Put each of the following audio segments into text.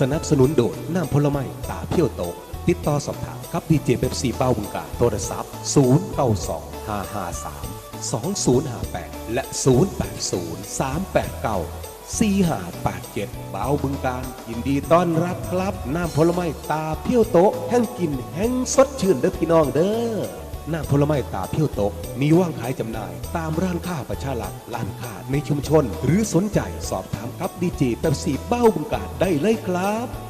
สนับสนุนโดยน้ำผลไม้ตาเพี้ยวโต ติดต่อสอบถามกับดีเจเบบซีเป้าบึงการโทรศัพท์ 0 9 2 5 5 3 2058 และ 080 389 4587บ่าบึงการ ยินดีต้อนรับครับ น้ำผลไม้ตาเพี้ยวโตแห่งกินแห่งสดชื่นเด้อพี่น้องเด้อ น้าผลไม้ตาเพียวตก มีว่างขายจำหน่าย ตามร้านค้าประชารักร้านค้าในชุมชน หรือสนใจสอบถามกับดีเจเป๊ปซี่เบ้าบึงการได้เลยครับ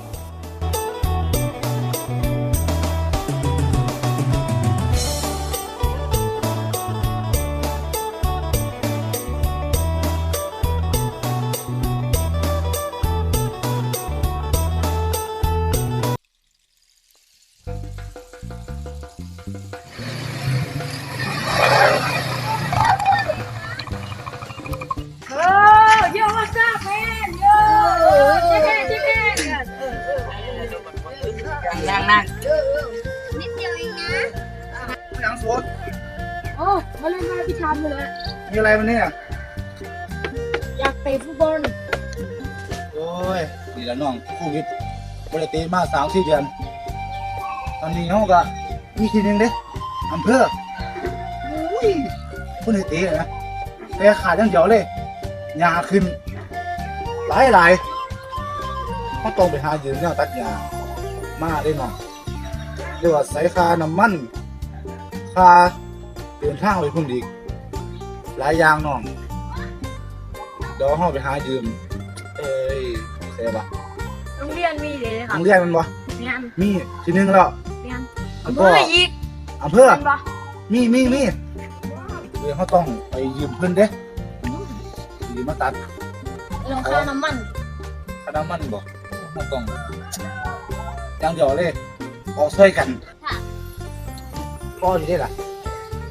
งนั่งนิดเดียวเองนะยังสดโอ้มาเล่นมาพี่ชามเลยมีอะไรมันเนี่ยอยากเตะฟุตบอลโอ้ยดีแล้วน้องโควิดบริตีมาสามสี่เดือน ตอนนี้เขาก็มีทีหนึงเด้อำเภออุ้ยคนให้ตีนะแต่ขาดอย่างเดียวเลยยาขึ้นหลายหลายเขาต้องไปหายืมเนี่ยตัดยามาได้น้อง เรียกว่าใส่ค่าน้ำมันค่าเดินทางไปพุ่นอีก หลายอย่างน้องเดี๋ยวห้องไปหายืม เอ้ยเสียบะโรงเรียนมีเลยคโรรับงเรียนมันบ่เรียนมีทีหนึงแล้วเรียนแล้วอำเภก็ออีกอำเภอเป็นปะมีมีมีเดี๋ยวเขาต้องไปยืมเพิ่นเด้ยืมมาตัดลงค่าน้ำมันค่าน้ำมันบ่เขาต้องอย่างเดียวเลย ออกช่วยกันค่ะก็อยู่ได้ล่ะ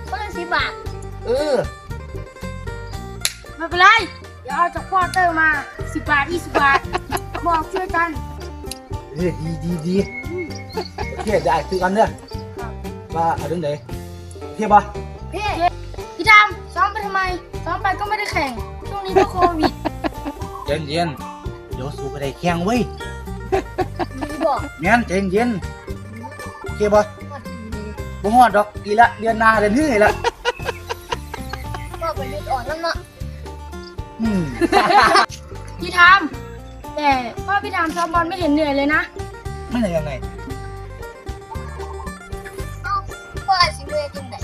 คนละสิบบาทเออไม่เป็นไร เดี๋ยวเอาจากควอเตอร์มาสิบบาทยี่สิบบาทบอกช่วยกันเฮ้ยดีดีดีโอเคได้คือกันเด้อว่าเอาเรื่องไหนเทียบบ่พี่พี่ดำซ้อมไปทำไมซ้อมไปก็ไม่ได้แข่งช่วงนี้ก็โควิดเย็นเย็นเดี๋ยวสู้ไปได้แข่งเว้ย มีบอกแม่นเย็นเย็นโอ เคบ่ว่าดีบ่ฮอดดอกอีละเดือนหน้าเดือนนี้ละก็ไปยืดอ่อนแล้วเนาะอืมพี่ทำแต่พ่อพี่ทำซ้อมบอลไม่เห็นเหนื่อยเลยนะไม่ไหนยังไงเอ้าพ่ออาสิเวจังได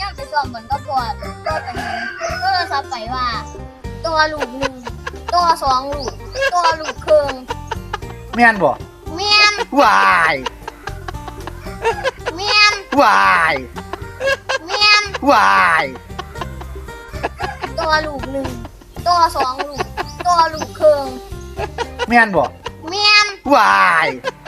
ย่ามไปซ้อมบอลก็พอก็ไปโทรศัพท์ไปว่า ตัวลูกหนึ่งตัวสองลูกตัวลูกครึ่งแม่นบ่เมียนวายเมียน วายเมียนวายตัวลูกหนึ่งตัวสองลูกตัวลูกครึ่งแม่นบ่เมียนวายเ